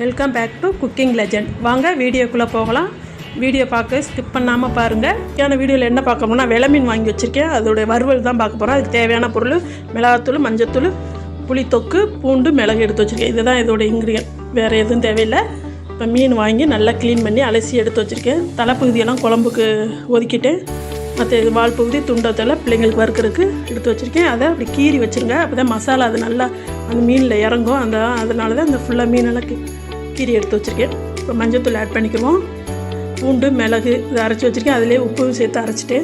Welcome back to cooking legend வாங்க வீடியோக்குள்ளே போகலாம். வீடியோ பார்க்க ஸ்கிப் பண்ணாமல் பாருங்கள் ஏன்னா வீடியோவில் என்ன பார்க்கணும்னா போனால் மீன் வாங்கி வச்சுருக்கேன். அதோடைய வறுவல் தான் பார்க்க போகிறோம் அதுக்கு தேவையான பொருள் மிளகாத்தூள் மஞ்சத்தூள் புளித்தொக்கு பூண்டு மிளகு எடுத்து வச்சுருக்கேன். இதுதான் இதோட இன்க்ரீடியன்ட் வேறு எதுவும் தேவையில்லை. இப்போ மீன் வாங்கி நல்லா க்ளீன் பண்ணி அலசி எடுத்து வச்சுருக்கேன். தலைப்பகுதியெல்லாம் குழம்புக்கு ஒதுக்கிட்டேன். மற்ற இது வால் பகுதி துண்டத்தில் பிள்ளைங்களுக்கு வறுக்கிறதுக்கு எடுத்து வச்சுருக்கேன். அதை அப்படி கீறி வச்சுருங்க. அப்போ தான் மசாலா அது நல்லா அந்த மீனில் இறங்கும். அந்த அதனால தான் இந்த ஃபுல்லாக மீனெல்லாம் கீ கீறி எடுத்து வச்சுருக்கேன். இப்போ மஞ்சத்தூள் ஆட் பண்ணிக்குவோம். பூண்டு மிளகு இதை அரைச்சி வச்சுருக்கேன். அதிலே உப்பும் சேர்த்து அரைச்சிட்டு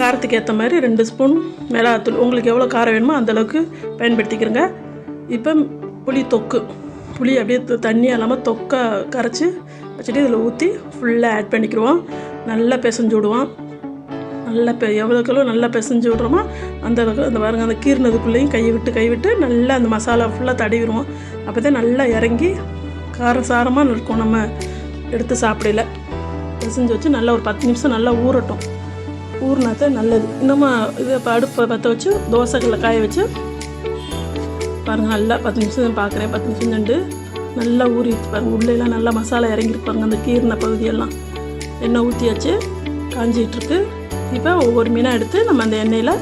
காரத்துக்கு ஏற்ற மாதிரி ரெண்டு ஸ்பூன் மிளகாத்தூள். உங்களுக்கு எவ்வளோ காரம் வேணுமோ அந்தளவுக்கு பயன்படுத்திக்கிறங்க. இப்போ புளி தொக்கு. புளி அப்படியே தண்ணி இல்லாமல் தொக்கை கரைச்சி வச்சுட்டு இதில் ஊற்றி ஃபுல்லாக ஆட் பண்ணிக்கிடுவோம். நல்லா பிசைஞ்சு விடுவோம். நல்லா பெ எவ்வளோக்கெவ்வளோ நல்லா பிசைஞ்சு விட்றோமோ அந்த அளவுக்கு அந்த பாருங்க அந்த கீர்னதுக்குள்ளேயும் கை விட்டு கை விட்டு நல்லா அந்த மசாலா ஃபுல்லாக தடவிடுவோம். அப்போ தான் நல்லா இறங்கி காரம் சாரமாக இருக்கும் நம்ம எடுத்து சாப்பிடல பிசைஞ்சு வச்சு நல்லா ஒரு பத்து நிமிஷம் நல்லா ஊறட்டும். ஊறினா தான் நல்லது. இன்னமும் இது இப்போ அடுப்பை பற்ற வச்சு தோசைகளில் காய வச்சு பாருங்கள் நல்லா பத்து நிமிஷம் பார்க்குறேன் பத்து நிமிஷம் ரெண்டு நல்லா ஊறிடுச்சு பாருங்கள் உள்ளேலாம் நல்லா மசாலா இறங்கிட்டு பாருங்கள் அந்த கீறின பகுதியெல்லாம். எண்ணெய் ஊற்றியாச்சு காஞ்சிகிட்ருக்கு இப்போ ஒவ்வொரு மீனாக எடுத்து நம்ம அந்த எண்ணெயில்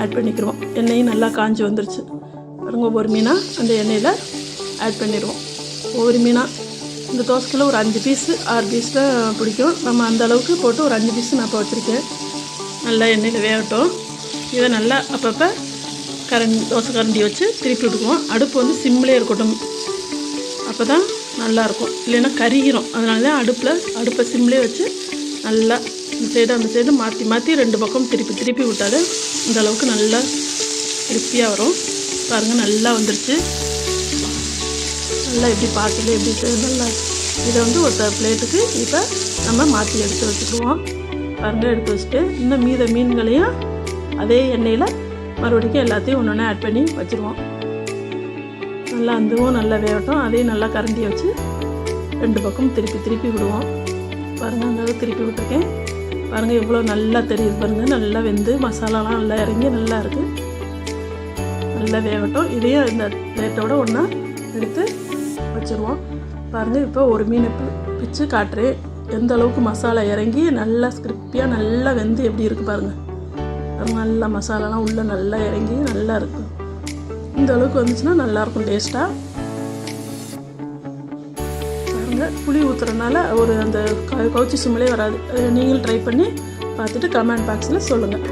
ஆட் பண்ணிக்கிறோம் எண்ணெயும் நல்லா காஞ்சி வந்துருச்சு. பாருங்க ஒவ்வொரு மீனாக அந்த எண்ணெயில் ஆட் பண்ணிடுவோம் ஒவ்வொரு மீனாக இந்த தோசைக்குள்ள ஒரு அஞ்சு பீஸு ஆறு பீஸ் தான் பிடிக்கும். நம்ம அந்த அளவுக்கு போட்டு ஒரு அஞ்சு பீஸ் நான் இப்போ வச்சுருக்கேன். நல்லா எண்ணெயில் வேகட்டும். இதை நல்லா அப்பப்போ கரண்டி தோசை கரண்டி வச்சு திருப்பி விட்டுக்குவோம். அடுப்பு வந்து சிம்லேயே இருக்கட்டும். அப்போ தான் நல்லாயிருக்கும் இல்லைன்னா கருகிரும். அதனால தான் அடுப்பில் அடுப்பை சிம்லேயே வச்சு நல்லா இந்த சைடு அந்த சைடு மாற்றி மாற்றி ரெண்டு பக்கம் திருப்பி திருப்பி விட்டாலே இந்த அளவுக்கு நல்லா கிறிஸ்பியாக வரும். பாருங்கள் நல்லா வந்துருச்சு. நல்லா எப்படி பார்க்கல எப்படி நல்லா இதை வந்து ஒரு பிளேட்டுக்கு இப்போ நம்ம மாற்றி எடுத்து வச்சுக்குவோம் பாருங்கள் எடுத்து வச்சுட்டு இன்னும் மீத மீன்களையும் அதே எண்ணெயில் மறுபடியும் எல்லாத்தையும் ஒன்று ஒன்று ஆட் பண்ணி வச்சுருவோம். நல்லா அதுவும் நல்லா வேகட்டும். அதையும் நல்லா கரண்டி வச்சு ரெண்டு பக்கம் திருப்பி திருப்பி விடுவோம். பாருங்கள் அந்த திருப்பி விட்டுருக்கேன். பாருங்கள் எவ்வளோ நல்லா தெரியுது பாருங்கள் நல்லா வெந்து மசாலாலாம் நல்லா இறங்கி நல்லா இருக்குது நல்லா வேகட்டும். இதையும் இந்த பிளேட்டோட ஒன்றா எடுத்து வச்சுருவோம். பாருங்கள் இப்போ ஒரு மீனை பிச்சு காட்டுறேன் எந்த அளவுக்கு மசாலா இறங்கி நல்லா ஸ்கிரிப்பியாக நல்லா வெந்து எப்படி இருக்குது பாருங்கள் நல்லா மசாலாலாம் உள்ளே நல்லா இறங்கி நல்லா இருக்கும் இந்த அளவுக்கு வந்துச்சுன்னா நல்லாயிருக்கும் டேஸ்ட்டாக பாருங்க. புளி ஊற்றுறதுனால ஒரு அந்த க- கவுச்சி சும்மலே வராது. நீங்களும் ட்ரை பண்ணி பார்த்துட்டு கமெண்ட் பாக்ஸில் சொல்லுங்கள்